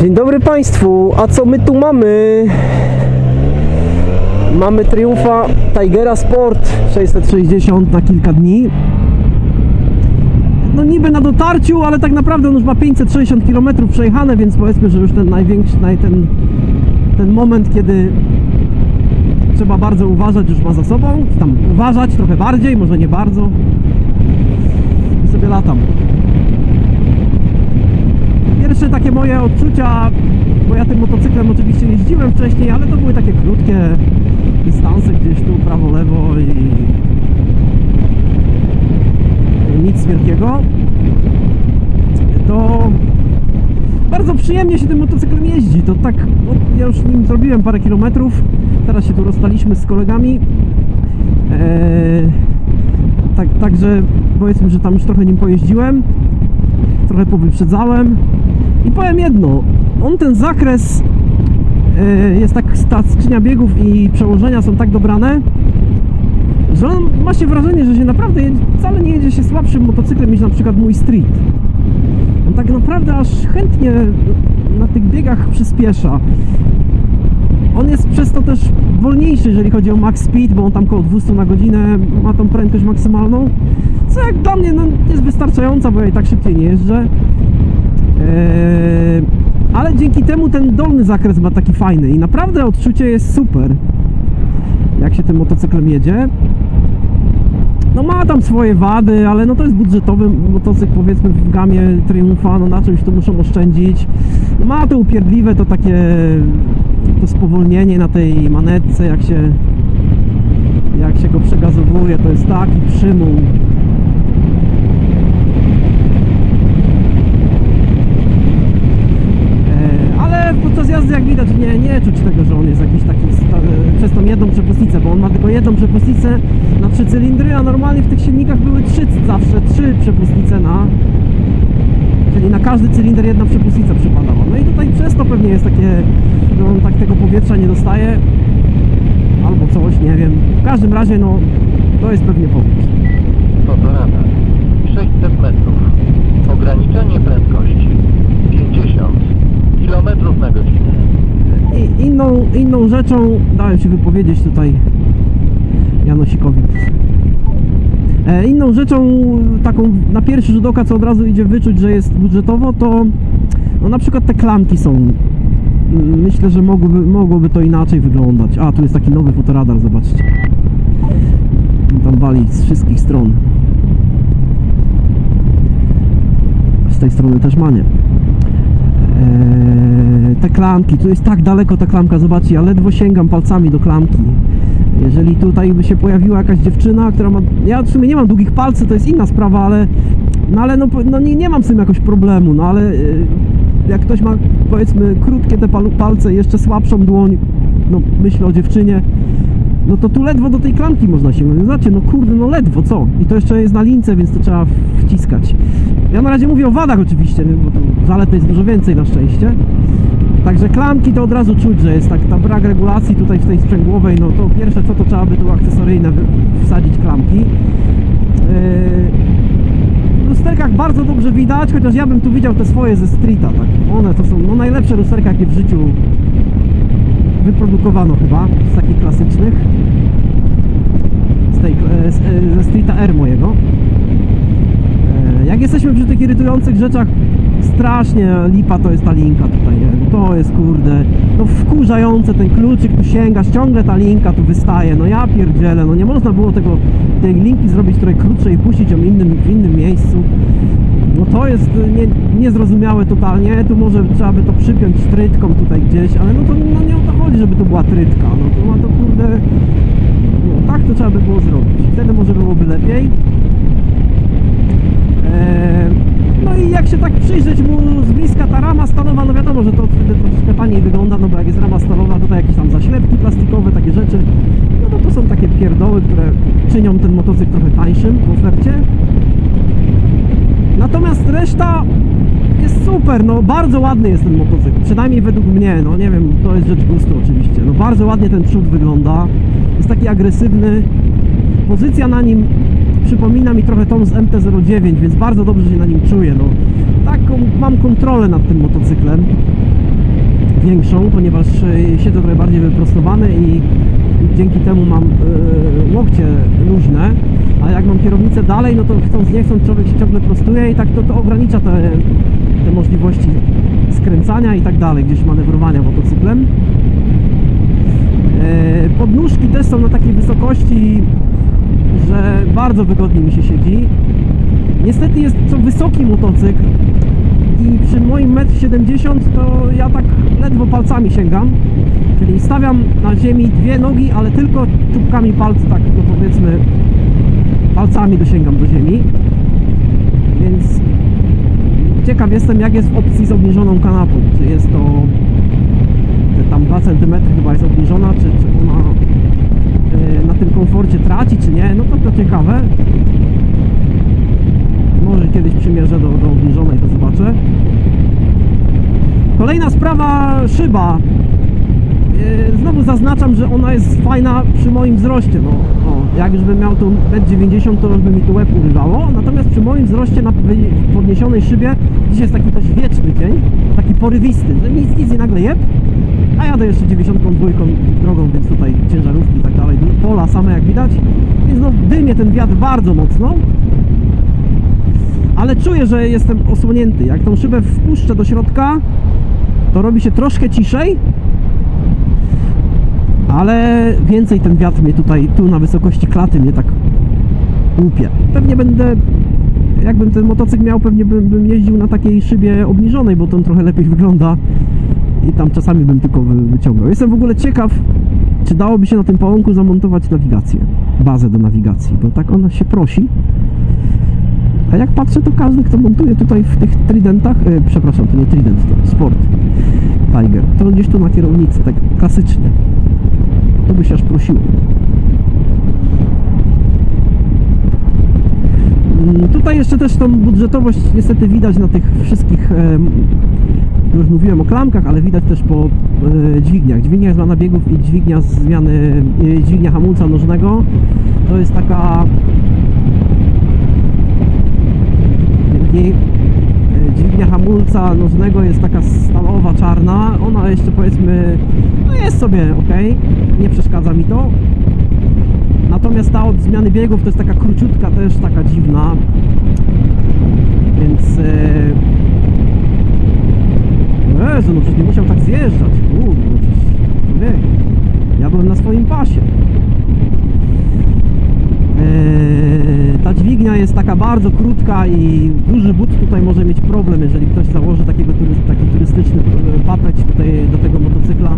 Dzień dobry Państwu, a co my tu mamy? Mamy Triumfa Tigera Sport 660 na kilka dni. No niby na dotarciu, ale tak naprawdę on już ma 560 km przejechane, więc powiedzmy, że już ten największy, naj, ten, ten moment, kiedy trzeba bardzo uważać, już ma za sobą. Tam uważać trochę bardziej, może nie bardzo. I sobie latam. Pierwsze takie moje odczucia, bo ja tym motocyklem oczywiście jeździłem wcześniej, ale to były takie krótkie dystanse gdzieś tu prawo, lewo i nic wielkiego. To bardzo przyjemnie się tym motocyklem jeździ. To tak, no, ja już nim zrobiłem parę kilometrów. Teraz się tu rozstaliśmy z kolegami. Eee, tak, także powiedzmy, że tam już trochę nim pojeździłem. Trochę powyprzedzałem. I powiem jedno, on ten zakres e, jest tak, ta skrzynia biegów i przełożenia są tak dobrane, że on ma się wrażenie, że się naprawdę wcale nie jedzie się słabszym motocyklem niż na przykład mój Street. On tak naprawdę aż chętnie na tych biegach przyspiesza. On jest przez to też wolniejszy, jeżeli chodzi o max speed, bo on tam około 200 na godzinę ma tą prędkość maksymalną. Co jak dla mnie no, jest wystarczająca, bo ja i tak szybciej nie jeżdżę. Eee, ale dzięki temu ten dolny zakres ma taki fajny i naprawdę odczucie jest super. Jak się tym motocyklem jedzie. No ma tam swoje wady, ale no to jest budżetowy motocykl powiedzmy w gamie Triumfa, no na czymś tu muszą oszczędzić. Ma to upierdliwe to takie to spowolnienie na tej manetce, jak się jak się go przegazowuje, to jest taki przymuł. E, Jak widać nie, nie czuć tego, że on jest jakiś taki e, przez tą jedną przepustnicę, bo on ma tylko jedną przepustnicę na trzy cylindry, a normalnie w tych silnikach były trzy zawsze trzy przepustnice na czyli na każdy cylinder jedna przepustnica przypadała. No i tutaj przez to pewnie jest takie, że on tak tego powietrza nie dostaje albo coś, nie wiem. W każdym razie no to jest pewnie powód. Fotoradar 600 metrów. Ograniczenie prędkości 50 km na godzinę. I inną, inną rzeczą dałem się wypowiedzieć tutaj Janosikowi. E, inną rzeczą taką na pierwszy rzut oka, co od razu idzie wyczuć, że jest budżetowo, to no na przykład te klamki są. Mm, Myślę, że mogłoby, mogłoby to inaczej wyglądać. A, tu jest taki nowy fotoradar, zobaczcie. Tam wali z wszystkich stron. Z tej strony też ma nie. Eee, te klamki, tu jest tak daleko ta klamka, zobaczcie, ja ledwo sięgam palcami do klamki. Jeżeli tutaj by się pojawiła jakaś dziewczyna, która ma... Ja w sumie nie mam długich palców, to jest inna sprawa, ale... No ale no, no nie, nie mam z tym jakoś problemu, no ale... yy, Jak ktoś ma, powiedzmy, krótkie te palce jeszcze słabszą dłoń, no myślę o dziewczynie, no to tu ledwo do tej klamki można. No Zobaczcie, no kurde, no ledwo, co? I to jeszcze jest na lince, więc to trzeba wciskać. Ja na razie mówię o wadach oczywiście, nie? bo tu zalet jest dużo więcej na szczęście. Także klamki to od razu czuć, że jest tak ta brak regulacji tutaj w tej sprzęgłowej, no to pierwsze co to trzeba by tu akcesoryjne wsadzić klamki. Yy, W lusterkach bardzo dobrze widać, chociaż ja bym tu widział te swoje ze streeta, tak. One to są no, najlepsze lusterka, jakie w życiu wyprodukowano chyba, z takich klasycznych. Z tej, e, z, e, ze Streeta R mojego. Jak jesteśmy przy tych irytujących rzeczach, strasznie lipa to jest ta linka tutaj, nie? No To jest kurde, no wkurzające ten kluczyk, tu sięgasz, ciągle ta linka tu wystaje, no ja pierdzielę, no nie można było tego, tej linki zrobić trochę krótszej i puścić ją innym, w innym miejscu. No to jest y, nie, niezrozumiałe totalnie, tu może trzeba by to przypiąć trytką tutaj gdzieś, ale no to no nie o to chodzi, żeby to była trytka, no to ma to kurde, no tak to trzeba by było zrobić, wtedy może byłoby lepiej. Eee, No i jak się tak przyjrzeć mu z bliska ta rama stalowa, no wiadomo, że to wtedy troszkę taniej wygląda, no bo jak jest rama stalowa, tutaj jakieś tam zaślepki plastikowe, takie rzeczy, no to to są takie pierdoły, które czynią ten motocykl trochę tańszym w ofercie. Natomiast reszta jest super, no bardzo ładny jest ten motocykl, przynajmniej według mnie, no nie wiem, to jest rzecz gustu oczywiście, no bardzo ładnie ten przód wygląda, jest taki agresywny, pozycja na nim przypomina mi trochę tą z MT-09, więc bardzo dobrze się na nim czuję, no taką mam kontrolę nad tym motocyklem. większą, ponieważ e, siedzę trochę bardziej wyprostowany i, dzięki temu mam e, łokcie luźne, a jak mam kierownicę dalej, no to chcąc nie chcąc człowiek się ciągle prostuje i tak to, to ogranicza te, te możliwości skręcania i tak dalej, gdzieś manewrowania motocyklem. E, Podnóżki też są na takiej wysokości, że bardzo wygodnie mi się siedzi. Niestety jest to wysoki motocykl i przy moim 1,70 m to ja tak ledwo palcami sięgam. Czyli stawiam na ziemi dwie nogi, ale tylko czubkami palców, tak no powiedzmy palcami dosięgam do ziemi. Więc ciekaw jestem jak jest w opcji z obniżoną kanapą. Czy jest to tam 2 cm chyba jest obniżona, czy, czy ona na tym komforcie traci, czy nie, no to to ciekawe. Może kiedyś przymierzę do, do obniżonej, to zobaczę. Kolejna sprawa, szyba. Yy, Znowu zaznaczam, że ona jest fajna przy moim wzroście. No, o, jak już bym miał tu 1,90 m, to już by mi tu łeb urywało. Natomiast przy moim wzroście na podniesionej szybie dziś jest taki też wieczny dzień, taki porywisty, że nic, nic nie nagle jeb. A jadę jeszcze 92 drogą, więc tutaj ciężarówki i tak dalej, pola same jak widać. Więc no dymie ten wiatr bardzo mocno. Ale czuję, że jestem osłonięty. Jak tą szybę wpuszczę do środka, to robi się troszkę ciszej. Ale więcej ten wiatr mnie tutaj, tu na wysokości klaty mnie tak łupie. Pewnie będę, jakbym ten motocykl miał, pewnie bym, bym jeździł na takiej szybie obniżonej, bo to trochę lepiej wygląda i tam czasami bym tylko wy, wyciągał. Jestem w ogóle ciekaw, czy dałoby się na tym połąku zamontować nawigację, bazę do nawigacji, bo tak ona się prosi. A jak patrzę, to każdy, kto montuje tutaj w tych tridentach, e, przepraszam, to nie trident, to sport Tiger, to gdzieś tu na kierownicy, tak klasycznie. To by się aż prosiło. Mm, Tutaj jeszcze też tą budżetowość niestety widać na tych wszystkich, już mówiłem o klamkach, ale widać też po e, dźwigniach. Dźwignia zmiana biegów i dźwignia zmiany, e, dźwignia hamulca nożnego. To jest taka i e, dźwignia hamulca nożnego jest taka stalowa, czarna. Ona jeszcze powiedzmy, no jest sobie ok, nie przeszkadza mi to. Natomiast ta od zmiany biegów to jest taka króciutka, też taka dziwna. Więc. E... Jezu, no przecież nie musiał tak zjeżdżać. Kurde, no przecież. Ja byłem na swoim pasie. Eee, ta dźwignia jest taka bardzo krótka i duży but tutaj może mieć problem, jeżeli ktoś założy takiego taki turystyczny e, papeć tutaj do tego motocykla,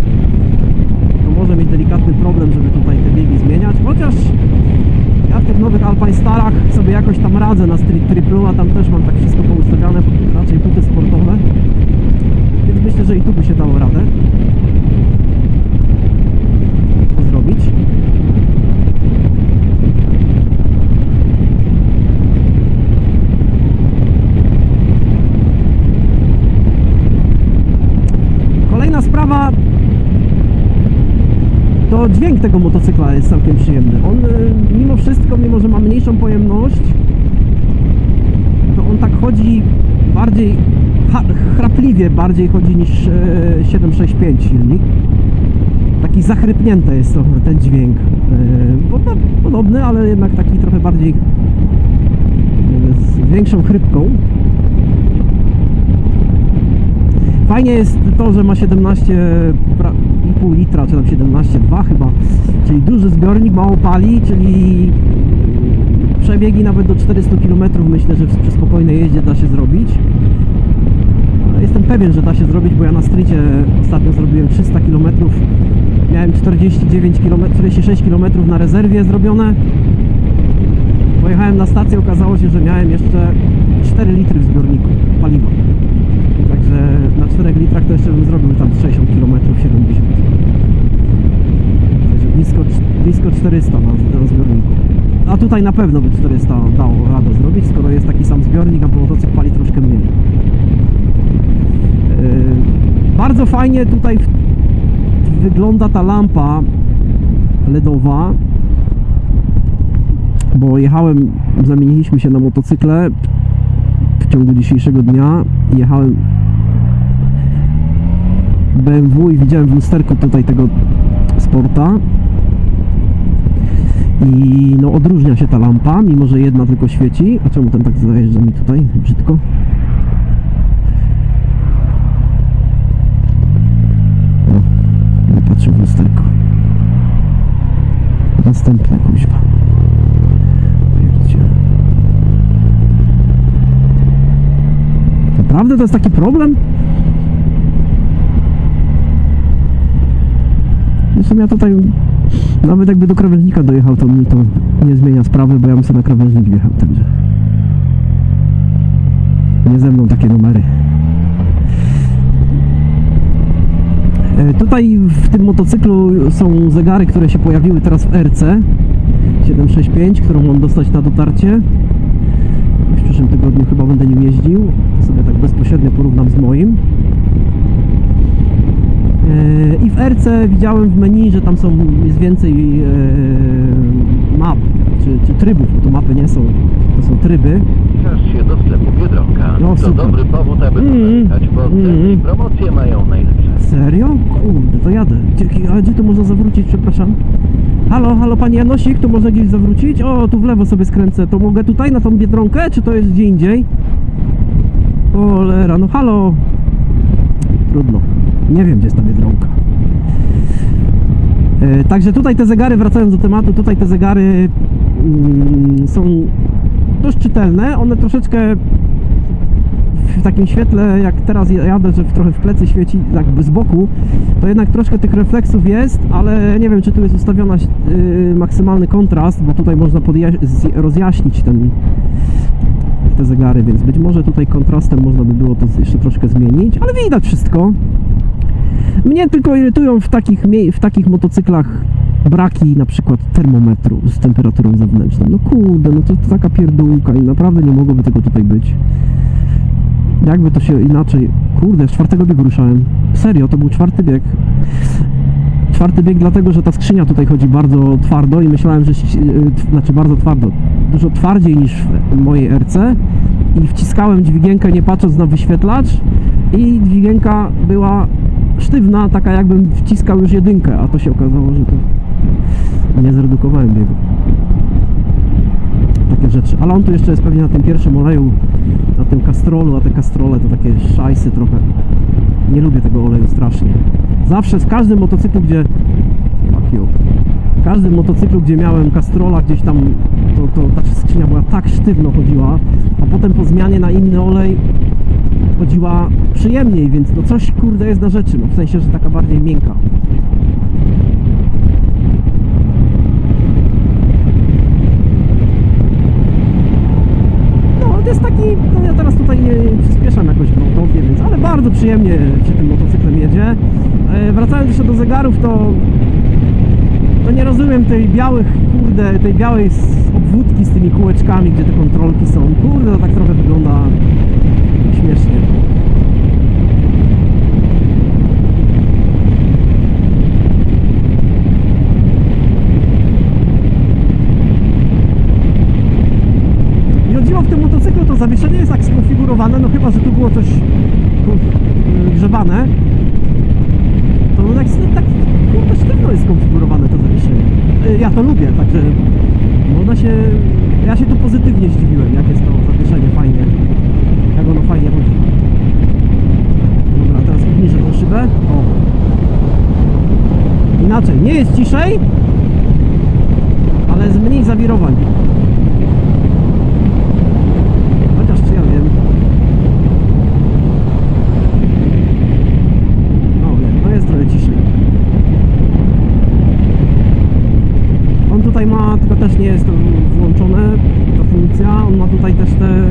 to może mieć delikatny problem, żeby tutaj te biegi zmieniać, chociaż ja w tych nowych Alpine Starach sobie jakoś tam radzę na Street Triple, a tam też mam tak wszystko poustawiane, raczej buty sportowe, więc myślę, że i tu by się dało radę zrobić. Kolejna sprawa dźwięk tego motocykla jest całkiem przyjemny. On y, mimo wszystko, mimo że ma mniejszą pojemność, to on tak chodzi bardziej chrapliwie bardziej chodzi niż e, 765 silnik. Taki zachrypnięty jest to, ten dźwięk. E, podobny, ale jednak taki trochę bardziej e, z większą chrypką. Fajnie jest to, że ma 17,5 litra, czy tam 17,2 chyba, czyli duży zbiornik, mało pali, czyli przebiegi nawet do 400 km myślę, że przy spokojnej jeździe da się zrobić. Jestem pewien, że da się zrobić, bo ja na strycie ostatnio zrobiłem 300 km. Miałem 49 km, 46 km na rezerwie zrobione. Pojechałem na stację, okazało się, że miałem jeszcze 4 litry w zbiorniku paliwa. Także na 4 litrach to jeszcze bym zrobił tam z 60 km, 70. Także blisko, blisko 400 na, zbiorniku. A tutaj na pewno by 400 dało radę zrobić, skoro jest taki sam zbiornik, a motocykl pali troszkę mniej. Yy, Bardzo fajnie tutaj wygląda ta lampa LEDowa, bo jechałem, zamieniliśmy się na motocykle w ciągu dzisiejszego dnia jechałem BMW i widziałem w lusterku tutaj tego Sporta. I no odróżnia się ta lampa, mimo że jedna tylko świeci. A czemu ten tak zajeżdża mi tutaj brzydko? O, nie patrzę w lusterko. Następne kuźwa. Naprawdę to jest taki problem? Zresztą ja tutaj nawet jakby do krawężnika dojechał, to mi to nie zmienia sprawy, bo ja bym sobie na krawężnik wjechał, także nie ze mną takie numery. E, Tutaj w tym motocyklu są zegary, które się pojawiły teraz w RC 765, którą mam dostać na dotarcie. W przyszłym tygodniu chyba będę nim jeździł. To sobie tak bezpośrednio porównam z moim. E, I w RC widziałem w menu, że tam są, jest więcej e, map, czy, czy trybów, bo to mapy nie są, to są tryby. Zbliżasz się do sklepu Biedronka. No, to super. dobry powód, aby Mm, zajechać, bo mm. promocje mają najlepsze. Serio? Kurde, to jadę. Gdzie, a gdzie tu można zawrócić, przepraszam? Halo, halo, panie Janosik, tu można gdzieś zawrócić? O, tu w lewo sobie skręcę. To mogę tutaj na tą Biedronkę, czy to jest gdzie indziej? Cholera, no halo. Trudno. Nie wiem, gdzie jest ta Biedronka. E, Także tutaj te zegary, wracając do tematu, tutaj te zegary mm, są dość czytelne. One troszeczkę w takim świetle, jak teraz jadę, że trochę w plecy świeci jakby z boku, to jednak troszkę tych refleksów jest, ale nie wiem, czy tu jest ustawiona yy, maksymalny kontrast, bo tutaj można rozjaśnić ten, te zegary, więc być może tutaj kontrastem można by było to jeszcze troszkę zmienić, ale widać wszystko. Mnie tylko irytują w takich, w takich motocyklach braki na przykład termometru z temperaturą zewnętrzną. No kurde, no to, to taka pierdółka i naprawdę nie mogłoby tego tutaj być. Jakby to się inaczej... Kurde, z czwartego biegu ruszałem. Serio, to był czwarty bieg. Czwarty bieg dlatego, że ta skrzynia tutaj chodzi bardzo twardo i myślałem, że... y, Znaczy bardzo twardo. Dużo twardziej niż w mojej RC. I wciskałem dźwigienkę nie patrząc na wyświetlacz i dźwigienka była sztywna, taka jakbym wciskał już jedynkę, a to się okazało, że to nie zredukowałem biegu. Takie rzeczy. Ale on tu jeszcze jest pewnie na tym pierwszym oleju, na tym kastrolu, a te kastrole to takie szajsy trochę. Nie lubię tego oleju strasznie. Zawsze z każdym motocyklu, gdzie... Fuck you. W każdym motocyklu, gdzie miałem kastrola gdzieś tam, to, to ta skrzynia była tak sztywno chodziła, a potem po zmianie na inny olej chodziła przyjemniej, więc no coś kurde jest na rzeczy, no w sensie, że taka bardziej miękka. No, to jest taki, no ja teraz tutaj przyspieszam jakoś gwałtownie, więc, ale bardzo przyjemnie się tym motocyklem jedzie. E, wracając jeszcze do zegarów, to to nie rozumiem tej białych, kurde, tej białej obwódki z tymi kółeczkami, gdzie te kontrolki są. Kurde, to tak trochę wygląda śmiesznie. I o dziwo w tym motocyklu to zawieszenie jest tak skonfigurowane, no chyba, że tu było coś y, grzebane. To no tak, tak kurde sztywno jest skonfigurowane to zawieszenie. Y, Ja to lubię, także można się... Ja się tu pozytywnie zdziwiłem, jak jest to zawieszenie fajnie. Jak ono fajnie chodzi. Dobra, teraz obniżę tą szybę. O. Inaczej, nie jest ciszej, ale jest mniej zawirowań. Chociaż czy ja wiem. No wiem, no jest trochę ciszej. On tutaj ma, tylko też nie jest to włączone, ta funkcja. On ma tutaj też te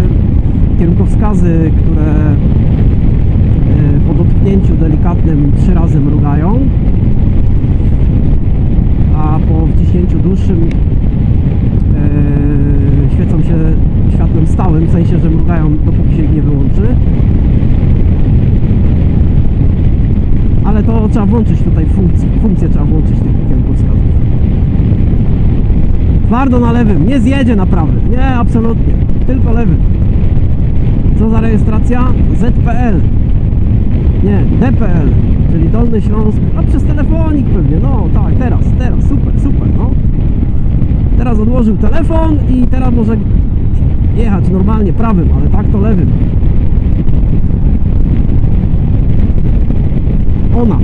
kierunkowskazy, które e, po dotknięciu delikatnym trzy razy mrugają. A po wciśnięciu dłuższym e, świecą się światłem stałym, w sensie, że mrugają dopóki się ich nie wyłączy. Ale to trzeba włączyć tutaj funkcję, funkcję trzeba włączyć tych kierunkowskazów. Twardo na lewym, nie zjedzie na prawym, nie, absolutnie, tylko lewym. Co za rejestracja? ZPL. Nie, DPL, czyli Dolny Śląsk, a przez telefonik pewnie, no tak, teraz, teraz, super, super, no. Teraz odłożył telefon i teraz może jechać normalnie prawym, ale tak to lewym. Ona.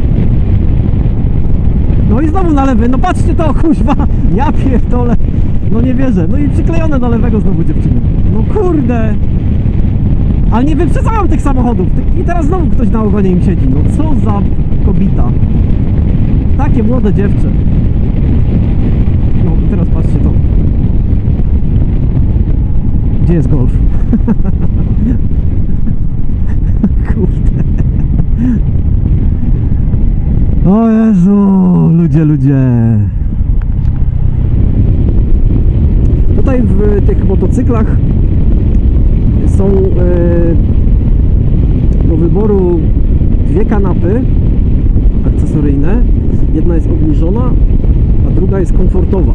No i znowu na lewy, no patrzcie to, kuźwa, ja pierdolę. No nie wierzę, no i przyklejone do lewego znowu dziewczyny. No kurde. Ale nie wyprzedzałem tych samochodów. I teraz znowu ktoś na ogonie im siedzi. No co za kobita. Takie młode dziewczę. No i teraz patrzcie to. Gdzie jest golf? Kurde. O Jezu, ludzie, ludzie. Tutaj w tych motocyklach są e, do wyboru dwie kanapy akcesoryjne. Jedna jest obniżona, a druga jest komfortowa.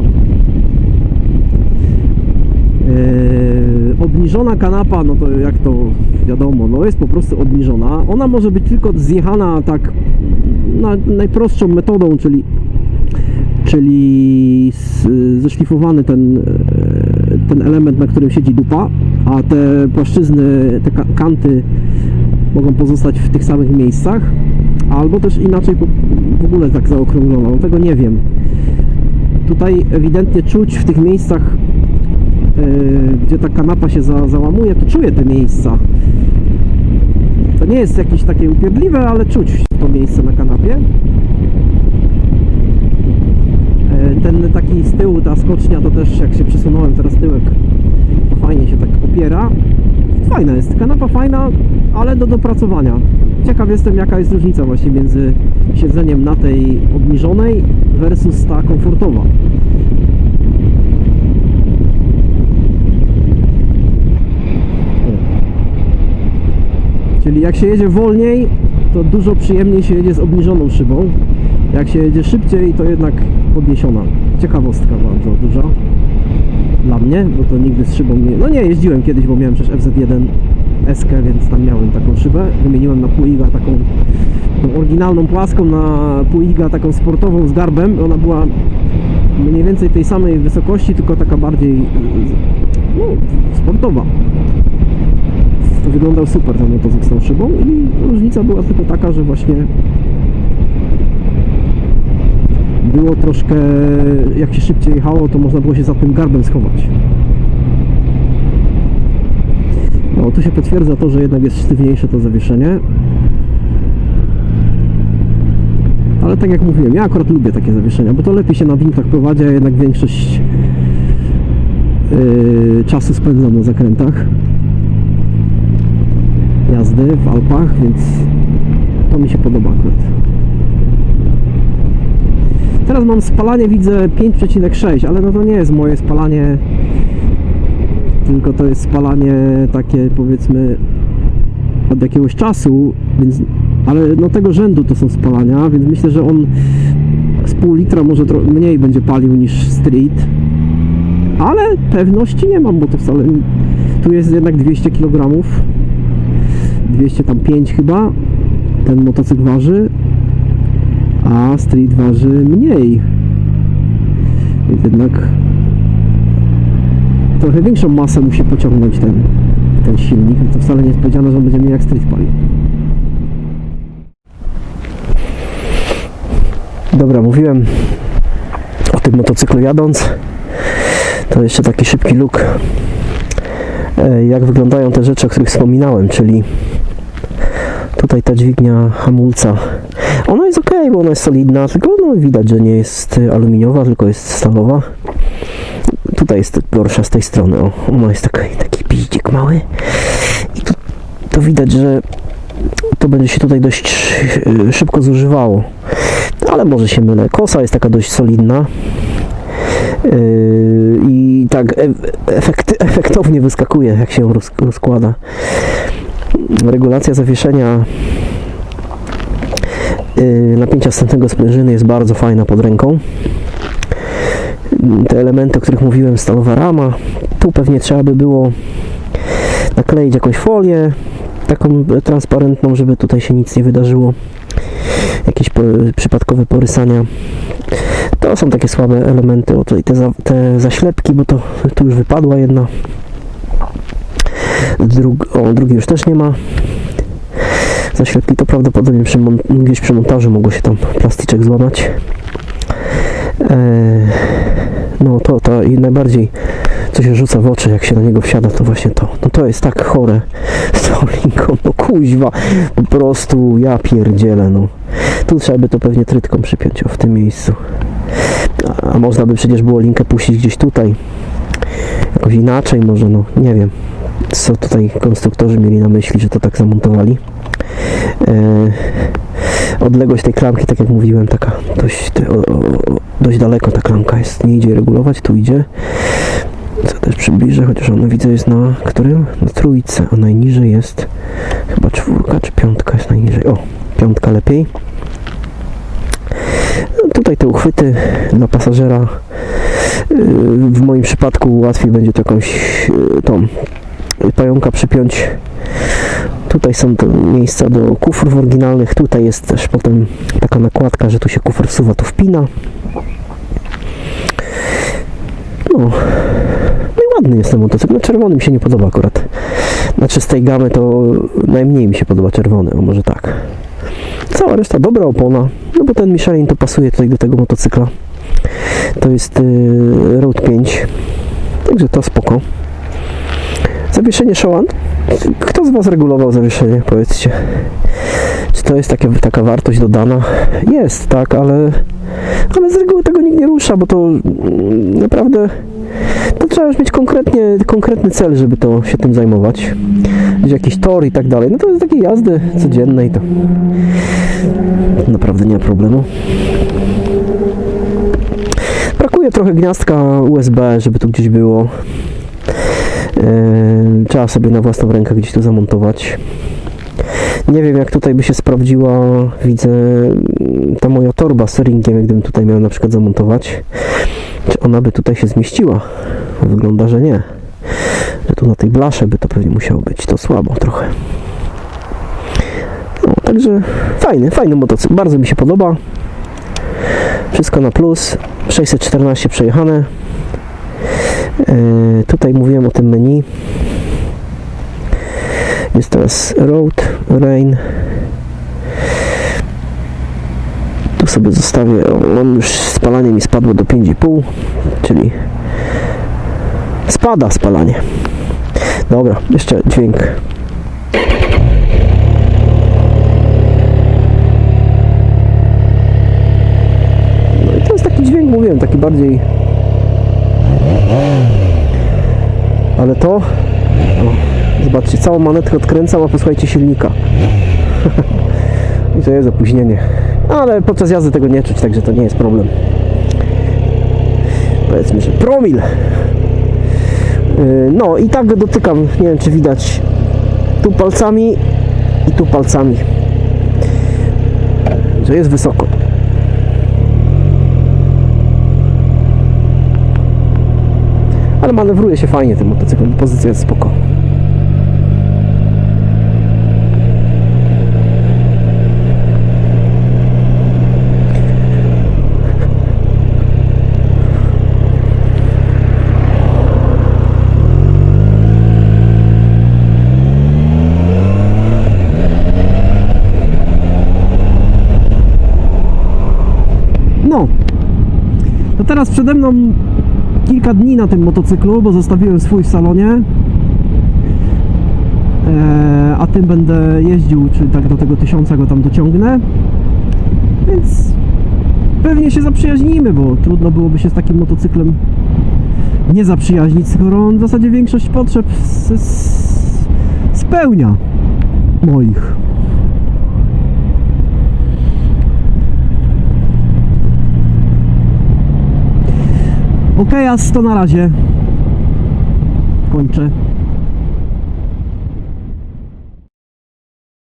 E, obniżona kanapa, no to jak to wiadomo, no jest po prostu obniżona. Ona może być tylko zjechana tak na, najprostszą metodą, czyli czyli s- zeszlifowany ten, ten element, na którym siedzi dupa, a te płaszczyzny, te ka- kanty mogą pozostać w tych samych miejscach, albo też inaczej w ogóle tak zaokrąglono, no tego nie wiem. Tutaj ewidentnie czuć w tych miejscach, e, gdzie ta kanapa się za, załamuje, to czuję te miejsca. To nie jest jakieś takie upierdliwe, ale czuć to miejsce na kanapie. Ten taki z tyłu, ta skocznia, to też jak się przesunąłem teraz tyłek, to fajnie się tak opiera. Fajna jest, kanapa fajna, ale do dopracowania. Ciekaw jestem jaka jest różnica właśnie między siedzeniem na tej obniżonej versus ta komfortowa. Czyli jak się jedzie wolniej, to dużo przyjemniej się jedzie z obniżoną szybą. Jak się jedzie szybciej, to jednak podniesiona. Ciekawostka bardzo duża dla mnie, bo to nigdy z szybą nie... No nie, jeździłem kiedyś, bo miałem przecież FZ1 SK, więc tam miałem taką szybę. Wymieniłem na Puiga taką oryginalną płaską na Puiga taką sportową z garbem. Ona była mniej więcej tej samej wysokości, tylko taka bardziej no, sportowa. To wyglądał super ten motocykl z tą szybą i różnica była tylko taka, że właśnie było troszkę, jak się szybciej jechało, to można było się za tym garbem schować. No, tu się potwierdza to, że jednak jest sztywniejsze to zawieszenie. Ale tak jak mówiłem, ja akurat lubię takie zawieszenia, bo to lepiej się na wintach prowadzi, a jednak większość yy, czasu spędzam na zakrętach jazdy w Alpach, więc to mi się podoba akurat. Teraz mam spalanie, widzę 5,6, ale no to nie jest moje spalanie, tylko to jest spalanie takie powiedzmy od jakiegoś czasu, więc, ale no tego rzędu to są spalania, więc myślę, że on z pół litra może mniej będzie palił niż street, ale pewności nie mam, bo to wcale nie- tu jest jednak 200 kg 205 chyba. Ten motocykl waży a street waży mniej. Więc jednak trochę większą masę musi pociągnąć ten, ten silnik. To wcale nie jest powiedziane, że on będzie mniej jak street palił dobra, mówiłem o tym motocyklu jadąc. To jeszcze taki szybki look e, jak wyglądają te rzeczy, o których wspominałem, czyli tutaj ta dźwignia hamulca. Ona jest ok, bo ona jest solidna, tylko no, widać, że nie jest y, aluminiowa, tylko jest stalowa. Tutaj jest gorsza z tej strony. O, ona jest taki, taki piździek mały. I tu, to widać, że to będzie się tutaj dość y, szybko zużywało. Ale może się mylę. Kosa jest taka dość solidna. Yy, i tak e- efekt, efektownie wyskakuje, jak się rozkłada. Regulacja zawieszenia napięcia wstępnego sprężyny jest bardzo fajna pod ręką. Te elementy, o których mówiłem, stalowa rama. Tu pewnie trzeba by było nakleić jakąś folię, taką transparentną, żeby tutaj się nic nie wydarzyło. Jakieś przypadkowe porysania. To są takie słabe elementy. O tutaj te, za, te zaślepki, bo to tu już wypadła jedna. Drug, o, drugi już też nie ma. Zaślepki to prawdopodobnie przy gdzieś przy montażu mogło się tam plastyczek złamać. Eee, no to, to i najbardziej co się rzuca w oczy, jak się na niego wsiada, to właśnie to. No to jest tak chore z tą linką, no kuźwa, po prostu ja pierdzielę, no. Tu trzeba by to pewnie trytką przypiąć, o, w tym miejscu. A, a można by przecież było linkę puścić gdzieś tutaj, jakoś inaczej może, no, nie wiem, co tutaj konstruktorzy mieli na myśli, że to tak zamontowali. Eee, odległość tej klamki, tak jak mówiłem, taka dość, dość daleko ta klamka jest, nie idzie regulować, tu idzie. Co też przybliżę, chociaż ona widzę jest na którym? Na trójce, a najniżej jest chyba czwórka czy piątka jest najniżej. O, piątka lepiej. No, tutaj te uchwyty dla pasażera. yy, W moim przypadku łatwiej będzie to jakąś yy, tą pająka przypiąć. Tutaj są miejsca do kufrów oryginalnych. Tutaj jest też potem taka nakładka, że tu się kufer wsuwa, tu wpina. No, no i ładny jest ten motocykl. Czerwony mi się nie podoba akurat. Znaczy z tej gamy to najmniej mi się podoba czerwony, o może tak. Cała reszta dobra opona, no bo ten Michelin to pasuje tutaj do tego motocykla. To jest yy, Road 5, także to spoko. Zawieszenie Showan. Kto z Was regulował zawieszenie? Powiedzcie. Czy to jest takie, taka wartość dodana? Jest, tak, ale, ale z reguły tego nikt nie rusza, bo to mm, naprawdę to trzeba już mieć konkretnie, konkretny cel, żeby to się tym zajmować. Gdzie jakiś tor i tak dalej. No to jest takie jazdy codziennej, to naprawdę nie ma problemu. Brakuje trochę gniazdka USB, żeby tu gdzieś było. Yy, trzeba sobie na własną rękę gdzieś tu zamontować. Nie wiem jak tutaj by się sprawdziła, widzę mm, ta moja torba z ringiem, gdybym tutaj miał na przykład zamontować. Czy ona by tutaj się zmieściła? Wygląda, że nie. Że tu na tej blasze by to pewnie musiało być. To słabo trochę. No, także fajny, fajny motocykl. Bardzo mi się podoba. Wszystko na plus. 614 przejechane. Yy, tutaj mówiłem o tym menu. Jest teraz Road, Rain. Tu sobie zostawię, on już spalanie mi spadło do 5,5, czyli spada spalanie. Dobra, jeszcze dźwięk. No i to jest taki dźwięk, mówiłem, taki bardziej ale to... O, zobaczcie, całą manetkę odkręcam, a posłuchajcie silnika. I to jest opóźnienie. Ale podczas jazdy tego nie czuć, także to nie jest problem. Powiedzmy, że promil. Yy, No i tak dotykam, nie wiem czy widać, tu palcami i tu palcami. Że jest wysoko. Ale manewruje się fajnie tym motocyklem, pozycja jest spoko. No, to teraz przede mną kilka dni na tym motocyklu, bo zostawiłem swój w salonie. Eee, a tym będę jeździł, czy tak do tego tysiąca go tam dociągnę. Więc pewnie się zaprzyjaźnimy, bo trudno byłoby się z takim motocyklem nie zaprzyjaźnić, skoro on w zasadzie większość potrzeb spełnia moich. Ok, a to na razie kończę.